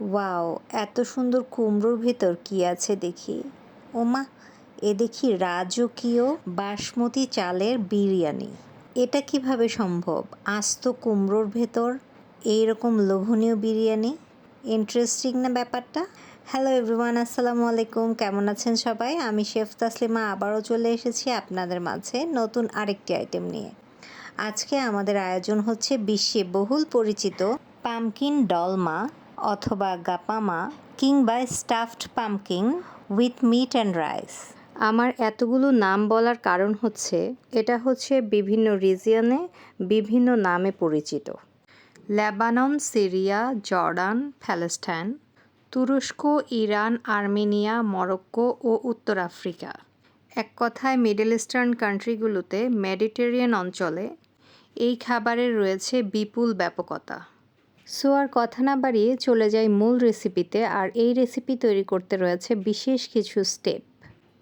Wow, এত সুন্দর কুমড়োর ভেতর কি আছে দেখি। ওমা, এ দেখি রাজকীয় বাসমতি চালের বিরিয়ানি। এটা কীভাবে সম্ভব? আস্ত কুমড়োর ভেতর এইরকম লোভনীয় বিরিয়ানি? ইন্টারেস্টিং না ব্যাপারটা? হ্যালো এভরিওয়ান আসসালামু আলাইকুম। কেমন আছেন সবাই? আমি শেফ তাসলিমা, আবারও চলে এসেছি আপনাদের মাঝে নতুন আরেকটি আইটেম নিয়ে। আজকে আমাদের আয়োজন হচ্ছে বিশ্বে বহুল পরিচিত পামকিন ডলমা অথবা গাপামা কিংবা stuffed pumpkin with meat and rice. আমার এতগুলো নাম বলার কারণ হচ্ছে, এটা হচ্ছে বিভিন্ন রিজিয়নে বিভিন্ন নামে পরিচিত। লেবানন, সিরিয়া, জর্ডান প্যালেস্টাইন তুরস্ক, ইরান, আর্মেনিয়া, মরক্কো ও উত্তর আফ্রিকা। এক কথায়, মিডল ইস্টার্ন কান্ট্রিগুলোতে মেডিটেরিয়ান অঞ্চলে এই খাবারের রয়েছে বিপুল ব্যাপকতা। সো আর কথা না বাড়িয়ে চলে যাই মূল রেসিপিতে আর এই রেসিপি তৈরি করতে রয়েছে বিশেষ কিছু স্টেপ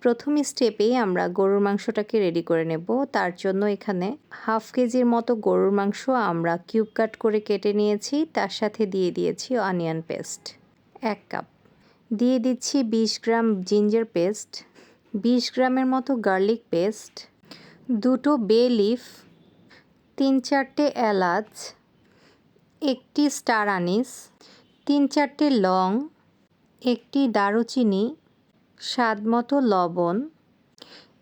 প্রথম স্টেপেই আমরা গরুর মাংসটাকে রেডি করে নেব। তার জন্য এখানে হাফ কেজির মতো গরুর মাংস আমরা কিউব কাট করে কেটে নিয়েছি। তার সাথে দিয়ে দিয়েছি অনিয়ন পেস্ট এক কাপ দিয়ে দিচ্ছি বিশ গ্রাম জিঞ্জার পেস্ট বিশ গ্রামের মতো গার্লিক পেস্ট দুটো বে লিফ তিন চারটে এলাচ একটি স্টার আনিস, তিন চারটে লং, একটি দারুচিনি, স্বাদ মতো লবণ,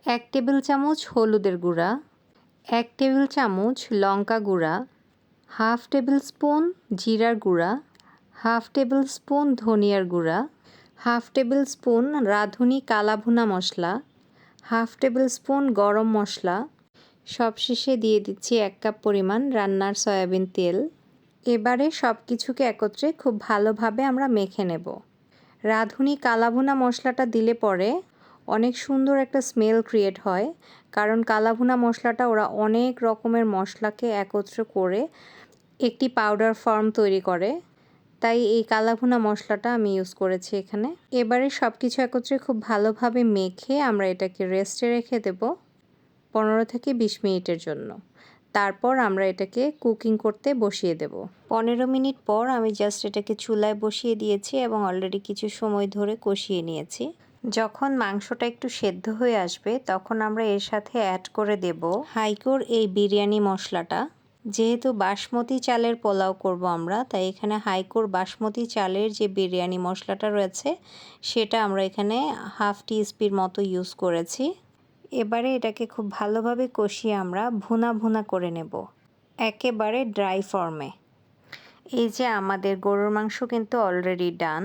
এক টেবিল চামচ হলুদের গুঁড়া, এক টেবিল চামচ লঙ্কা গুঁড়া, হাফ টেবিল স্পুন জিরার গুঁড়া, হাফ টেবিল স্পুন ধনিয়ার গুঁড়া, হাফ টেবিল স্পুন রাঁধুনি কালাভুনা মশলা, half tablespoon garam masala. সবশেষে দিয়ে দিচ্ছি এক কাপ পরিমাণ রান্নার সয়াবিন তেল। এবারে সব কিছুকে একত্রে খুব ভালোভাবে আমরা মেখে নেব। রাঁধুনি কালাভুনা মশলাটা দিলে পরে অনেক সুন্দর একটা স্মেল ক্রিয়েট হয়, কারণ কালাভুনা মশলাটা ওরা অনেক রকমের মশলাকে একত্র করে একটি পাউডার ফর্ম তৈরি করে, তাই এই কালাভুনা মশলাটা আমি ইউজ করেছি এখানে। এবারে সব কিছু একত্রে খুব ভালোভাবে মেখে আমরা এটাকে রেস্টে রেখে দেব পনেরো থেকে বিশ মিনিটের জন্য। তারপর আমরা এটাকে কুকিং করতে বসিয়ে দেব। পনেরো মিনিট পর আমি জাস্ট এটাকে চুলায় বসিয়ে দিয়েছি এবং অলরেডি কিছু সময় ধরে কষিয়ে নিয়েছি। যখন মাংসটা একটু সেদ্ধ হয়ে আসবে, তখন আমরা এর সাথে অ্যাড করে দেব হাইকোর এই বিরিয়ানি মশলাটা। যেহেতু বাসমতি চালের পোলাও করব আমরা, তাই এখানে হাইকোর বাসমতি চালের যে বিরিয়ানি মশলাটা রয়েছে, সেটা আমরা এখানে হাফ টিস্পির মতো ইউজ করেছি। এবারে এটাকে খুব ভালোভাবে কষিয়ে আমরা ভুনা ভুনা করে নেব। একেবারে ড্রাই ফর্মে। এই যে আমাদের গরুর মাংস কিন্তু অলরেডি ডান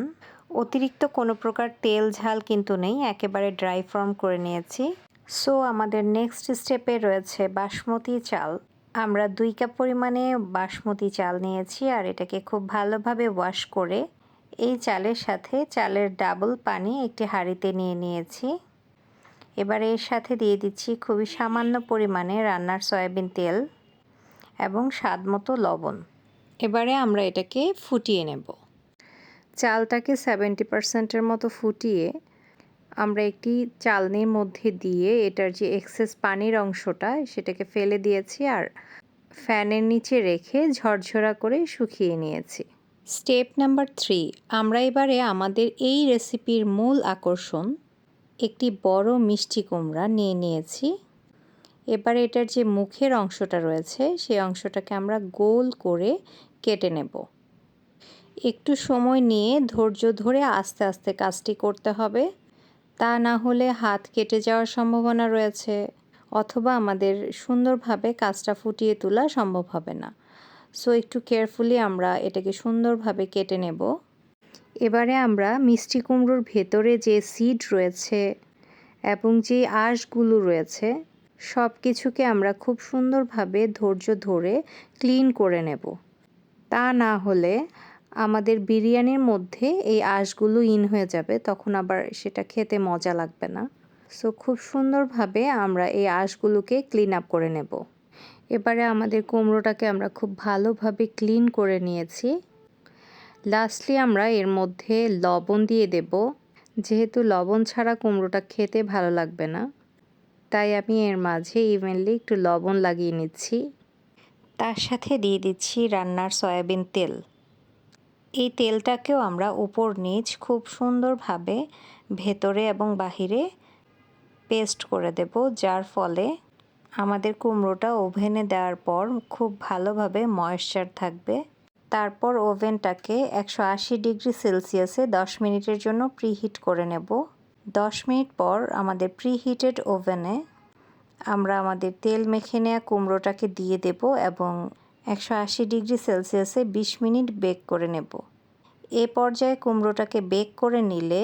অতিরিক্ত কোনো প্রকার তেল, ঝাল কিন্তু নেই, একেবারে ড্রাই ফর্ম করে নিয়েছি। সো আমাদের নেক্সট স্টেপে রয়েছে বাসমতি চাল। আমরা দুই কাপ পরিমাণে বাসমতি চাল নিয়েছি আর এটাকে খুব ভালোভাবে ওয়াশ করে এই চালের সাথে চালের ডাবল পানি একটি হাঁড়িতে নিয়ে নিয়েছি। এবার এর সাথে দিয়ে দিচ্ছি খুবই সামান্য পরিমাণে রান্নার সয়াবিন তেল এবং স্বাদ মতো লবণ। এবারে আমরা এটাকে ফুটিয়ে নেব। চালটাকে সেভেন্টি পারসেন্টের মতো ফুটিয়ে আমরা একটি চালনির মধ্যে দিয়ে এটার যে এক্সেস পানির অংশটা সেটাকে ফেলে দিয়েছি আর ফ্যানের নিচে রেখে ঝরঝরা করে শুকিয়ে নিয়েছি। স্টেপ নাম্বার থ্রি আমরা এবারে আমাদের এই রেসিপির মূল আকর্ষণ একটি বড় মিষ্টি কুমড়া নিয়ে নিয়েছি। এবার এটার যে মুখের অংশটা রয়েছে, সেই অংশটাকে আমরা গোল করে কেটে নেব। একটু সময় নিয়ে ধৈর্য ধরে আস্তে আস্তে কাজটি করতে হবে। তা না হলে হাত কেটে যাওয়ার সম্ভাবনা রয়েছে, অথবা আমাদের সুন্দরভাবে কাজটা ফুটিয়ে তোলা সম্ভব হবে না। সো একটু কেয়ারফুলি আমরা এটাকে সুন্দরভাবে কেটে নেব। এবারে আমরা মিষ্টি কুমড়োর ভেতরে যে সিড রয়েছে এবং যে আঁশগুলো রয়েছে সব কিছুকে আমরা খুব সুন্দরভাবে ধৈর্য ধরে ক্লিন করে নেব। তা না হলে আমাদের বিরিয়ানির মধ্যে এই আঁশগুলো ইন হয়ে যাবে, তখন আবার সেটা খেতে মজা লাগবে না। সো খুব সুন্দরভাবে আমরা এই আঁশগুলোকে ক্লিন আপ করে নেব। এবারে আমাদের কুমড়োটাকে আমরা খুব ভালোভাবে ক্লিন করে নিয়েছি। লাস্টলি আমরা এর মধ্যে লবণ দিয়ে দেব। যেহেতু লবণ ছাড়া কুমড়োটা খেতে ভালো লাগবে না, তাই আমি এর মাঝে ইভেনলি একটু লবণ লাগিয়ে নিচ্ছি। তার সাথে দিয়ে দিচ্ছি রান্নার সয়াবিন তেল। এই তেলটাকেও আমরা উপর নিচ খুব সুন্দরভাবে ভেতরে এবং বাহিরে পেস্ট করে দেব, যার ফলে আমাদের কুমড়োটা ওভেনে দেওয়ার পর খুব ভালোভাবে ময়েশ্চার থাকবে। তারপর ওভেনটাকে একশো আশি ডিগ্রি সেলসিয়াসে দশ মিনিটের জন্য প্রিহিট করে নেব। দশ মিনিট পর আমাদের প্রিহিটেড ওভেনে আমরা আমাদের তেল মেখে নেওয়া কুমড়োটাকে দিয়ে দেব এবং একশো আশি ডিগ্রি সেলসিয়াসে বিশ মিনিট বেক করে নেব। এ পর্যায়ে কুমড়োটাকে বেক করে নিলে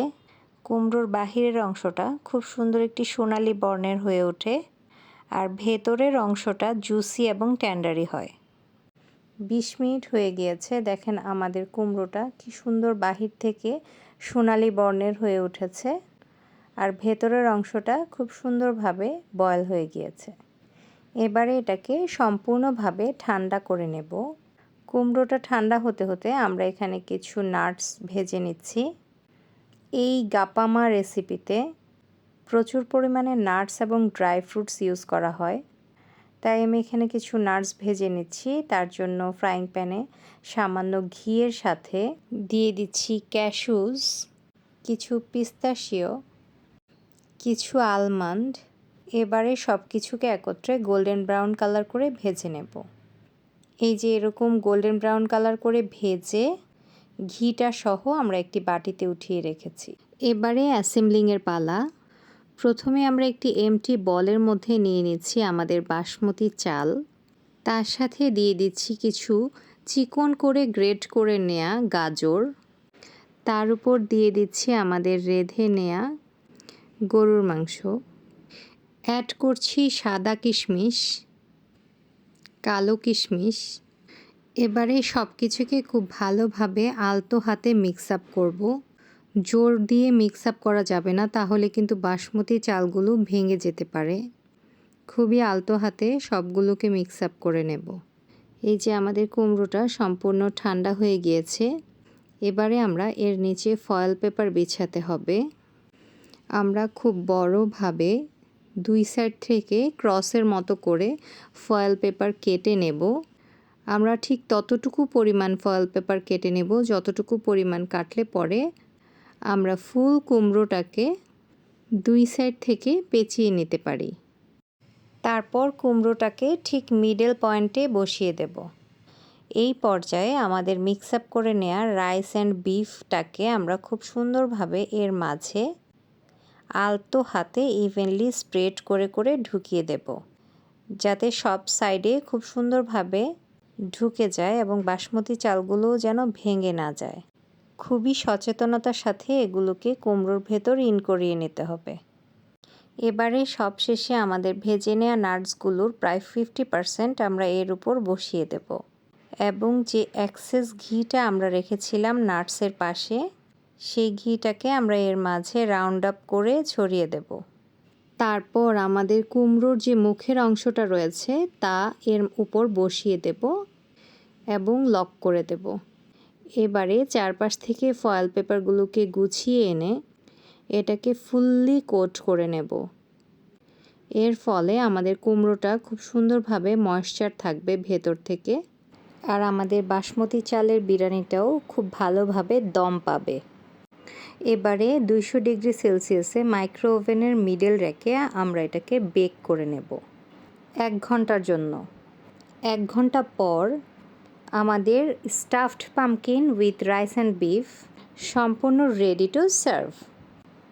কুমড়োর বাহিরের অংশটা খুব সুন্দর একটি সোনালি বর্ণের হয়ে ওঠে আর ভেতরের অংশটা জুসি এবং ট্যান্ডারি হয়। বিশ মিনিট হয়ে গিয়েছে। দেখেন আমাদের কুমড়োটা কি সুন্দর বাহির থেকে সোনালি বর্ণের হয়ে উঠেছে আর ভেতরের অংশটা খুব সুন্দরভাবে বয়েল হয়ে গিয়েছে। এবারে এটাকে সম্পূর্ণভাবে ঠান্ডা করে নেব। কুমড়োটা ঠান্ডা হতে হতে আমরা এখানে কিছু নাটস ভেজে নিচ্ছি। এই গাপামা রেসিপিতে প্রচুর পরিমাণে নাটস এবং ড্রাই ফ্রুটস ইউজ করা হয়। তাই আমি এখানে কিছু নাটস ভেজে নিচ্ছি। তার জন্য ফ্রাইং প্যানে সামান্য ঘিয়ের সাথে দিয়ে দিচ্ছি ক্যাশুজ কিছু পিস্তাশিও কিছু আলমন্ড এবারে সব কিছুকে একত্রে গোল্ডেন ব্রাউন কালার করে ভেজে নেব। এই যে এরকম গোল্ডেন ব্রাউন কালার করে ভেজে ঘিটা সহ আমরা একটি বাটিতে উঠিয়ে রেখেছি। এবারে অ্যাসেম্বলিংয়ের পালা। প্রথমে আমরা একটি এমটি বলের মধ্যে নিয়ে নিচ্ছি আমাদের বাসমতি চাল। তার সাথে দিয়ে দিচ্ছি কিছু চিকন করে গ্রেট করে নেয়া গাজর। তার উপর দিয়ে দিচ্ছি আমাদের রেধে নেয়া গরুর মাংস। অ্যাড করছি সাদা কিশমিশ, কালো কিশমিশ। এবারে সব কিছুকে খুব ভালোভাবে আলতো হাতে মিক্স আপ করব। জোর দিয়ে মিক্স আপ করা যাবে না, তাহলে কিন্তু বাসমতি চালগুলো ভেঙে যেতে পারে। খুবই আলতো হাতে সবগুলোকে মিক্স আপ করে নেব। এই যে আমাদের কুমড়োটা সম্পূর্ণ ঠান্ডা হয়ে গিয়েছে, এবারে আমরা এর নিচে ফয়েল পেপার বিছাতে হবে। আমরা খুব বড়ভাবে দুই সাইড থেকে ক্রসের মতো করে ফয়েল পেপার কেটে নেব। আমরা ঠিক ততটুকু পরিমাণ ফয়েল পেপার কেটে নেব, যতটুকু পরিমাণ কাটলে পরে আমরা ফুল কুমড়োটাকে দুই সাইড থেকে পেঁচিয়ে নিতে পারি। তারপর কুমড়োটাকে ঠিক মিডল পয়েন্টে বসিয়ে দেব। এই পর্যায়ে আমাদের মিক্স আপ করে নেওয়া রাইস অ্যান্ড বিফটাকে আমরা খুব সুন্দরভাবে এর মাঝে আলতো হাতে ইভেনলি স্প্রেড করে করে ঢুকিয়ে দেব। যাতে সব সাইডে খুব সুন্দরভাবে ঢুকে যায় এবং বাসমতি চালগুলোও যেন ভেঙে না যায়। খুবই সচেতনতার সাথে এগুলোকে কুমড়োর ভেতর ইন করিয়ে নিতে হবে। এবারে সবশেষে আমাদের ভেজে নেওয়া নাটসগুলোর প্রায় ফিফটি পারসেন্ট আমরা এর উপর বসিয়ে দেব এবং যে অ্যাক্সেস ঘিটা আমরা রেখেছিলাম নাটসের পাশে, সেই ঘিটাকে আমরা এর মাঝে রাউন্ড আপ করে ছড়িয়ে দেব। তারপর আমাদের কুমড়োর যে মুখের অংশটা রয়েছে, তা এর উপর বসিয়ে দেব এবং লক করে দেব। এবারে চারপাশ থেকে ফয়েল পেপারগুলোকে গুছিয়ে এনে এটাকে ফুললি কোট করে নেব। এর ফলে আমাদের কুমড়োটা খুব সুন্দরভাবে ময়েশ্চার থাকবে ভেতর থেকে আর আমাদের বাসমতি চালের বিরিয়ানিটাও খুব ভালোভাবে দম পাবে। এবারে দুইশো ডিগ্রি সেলসিয়াসে মাইক্রো ওভেনের মিডল রেখে আমরা এটাকে বেক করে নেব। এক ঘণ্টার জন্য। এক ঘণ্টা পর আমাদের stuffed pumpkin with rice and beef সম্পূর্ণ রেডি টু সার্ভ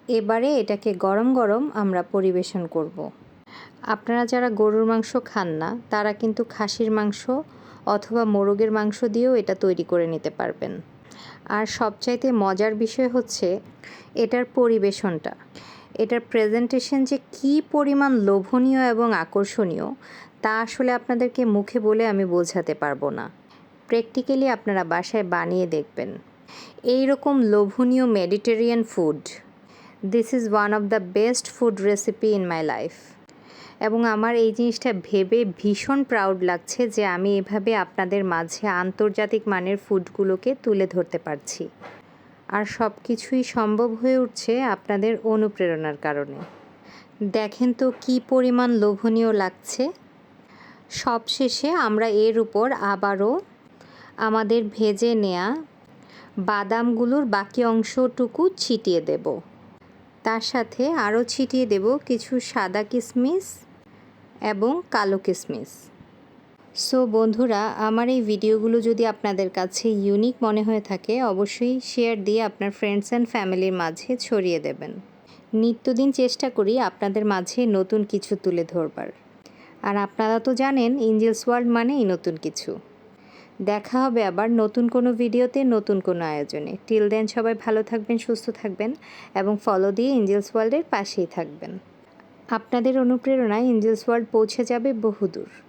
এবারে এটাকে গরম গরম আমরা পরিবেশন করব। আপনারা যারা গরুর মাংস খান না, তারা কিন্তু খাসির মাংস অথবা মোরগের মাংস দিয়েও এটা তৈরি করে নিতে পারবেন। আর সবচাইতে মজার বিষয় হচ্ছে এটার পরিবেশনটা। এটার প্রেজেন্টেশন যে কি পরিমাণ লোভনীয় এবং আকর্ষণীয়, তা আসলে আপনাদেরকে মুখে বলে আমি বোঝাতে পারব না। প্র্যাকটিক্যালি আপনারা বাসায় বানিয়ে দেখবেন। এই রকম লোভনীয় Mediterranean food. This is one of the best food recipe in my life এবং আমার এই জিনিসটা ভেবে ভীষণ প্রাউড লাগছে যে আমি এভাবে আপনাদের মাঝে আন্তর্জাতিক মানের ফুডগুলোকে তুলে ধরতে পারছি। আর সব কিছুই সম্ভব হয়ে উঠছে আপনাদের অনুপ্রেরণার কারণে। দেখেন তো কি পরিমাণ লোভনীয় লাগছে। সবশেষে আমরা এর উপর আবারও আমাদের ভেজে নেয়া বাদামগুলোর বাকি অংশটুকু ছিটিয়ে দেব। তার সাথে আরও ছিটিয়ে দেব কিছু সাদা কিশমিশ এবং কালো কিশমিশ সো বন্ধুরা, আমার এই ভিডিওগুলো যদি আপনাদের কাছে ইউনিক মনে হয়ে থাকে, অবশ্যই শেয়ার দিয়ে আপনার ফ্রেন্ডস অ্যান্ড ফ্যামিলির মাঝে ছড়িয়ে দেবেন। নিত্যদিন চেষ্টা করি আপনাদের মাঝে নতুন কিছু তুলে ধরবার। আর আপনারা তো জানেন ইঞ্জেলস ওয়ার্ল্ড মানেই নতুন কিছু। দেখা হবে আবার নতুন কোনো ভিডিওতে, নতুন কোনো আয়োজনে। টিল দেন সবাই ভালো থাকবেন, সুস্থ থাকবেন এবং ফলো দিয়ে এঞ্জেলস ওয়ার্ল্ডের পাশেই থাকবেন। আপনাদের অনুপ্রেরণায় এঞ্জেলস ওয়ার্ল্ড পৌঁছে যাবে বহুদূর।